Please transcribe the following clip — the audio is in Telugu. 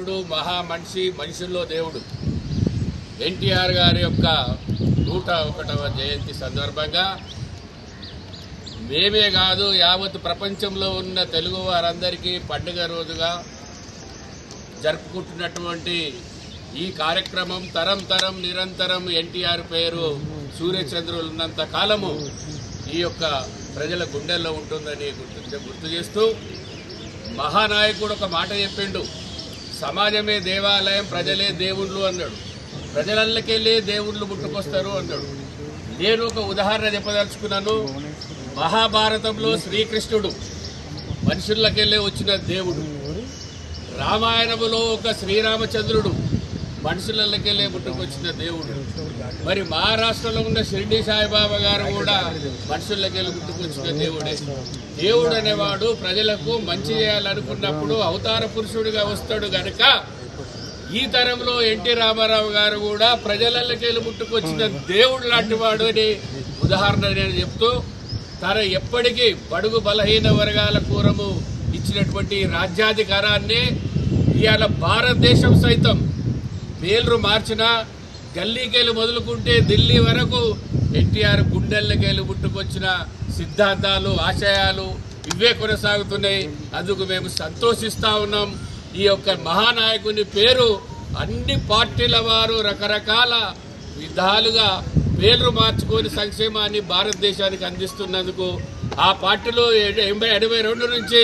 నటుడు మహా మనిషి మనుషుల్లో దేవుడు. ఎన్టీఆర్ గారి యొక్క నూట ఒకటవ జయంతి సందర్భంగా మేమే కాదు యావత్ ప్రపంచంలో ఉన్న తెలుగు వారందరికీ పండుగ రోజుగా జరుపుకుంటున్నటువంటి ఈ కార్యక్రమం తరం తరం నిరంతరం ఎన్టీఆర్ పేరు సూర్యచంద్రులు ఉన్నంత కాలము ఈ యొక్క ప్రజల గుండెల్లో ఉంటుందని గుర్తు గుర్తు చేస్తూ మహానాయకుడు ఒక మాట చెప్పిండు. సమాజమే దేవాలయం ప్రజలే దేవుళ్ళు అన్నాడు. ప్రజలకెళ్ళి దేవుళ్ళు పుట్టుకొస్తారు అన్నాడు. నేను ఒక ఉదాహరణ చెప్పదలుచుకున్నాను. మహాభారతంలో శ్రీకృష్ణుడు మనుషులకెళ్ళే వచ్చిన దేవుడు. రామాయణములో ఒక శ్రీరామచంద్రుడు మనుషులకెళ్ళే పుట్టుకొచ్చిన దేవుడు. మరి మహారాష్ట్రలో ఉన్న షిరిడి సాయిబాబా గారు కూడా మనుషులకే పుట్టుకొచ్చిన దేవుడే. దేవుడు అనేవాడు ప్రజలకు మంచి చేయాలనుకున్నప్పుడు అవతార పురుషుడిగా వస్తాడు గనక ఈ తరంలో ఎన్టీ రామారావు గారు కూడా ప్రజలకే పుట్టుకొచ్చిన దేవుడు లాంటి వాడు అని ఉదాహరణ నేను చెప్తూ తన ఎప్పటికీ బడుగు బలహీన వర్గాల కూరము ఇచ్చినటువంటి రాజ్యాధికారాన్ని ఇవాళ భారతదేశం సైతం పేర్లు మార్చిన గల్లీకేలు మొదలుకుంటే ఢిల్లీ వరకు ఎన్టీఆర్ గుండెళ్ళకేలు పుట్టుకొచ్చిన సిద్ధాంతాలు ఆశయాలు ఇవే కొనసాగుతున్నాయి. అందుకు మేము సంతోషిస్తా ఉన్నాం. ఈ యొక్క మహానాయకుని పేరు అన్ని పార్టీల వారు రకరకాల విధాలుగా పేర్లు మార్చుకొని సంక్షేమాన్ని భారతదేశానికి అందిస్తున్నందుకు ఆ పార్టీలో ఎనభై ఎనభై రెండు నుంచి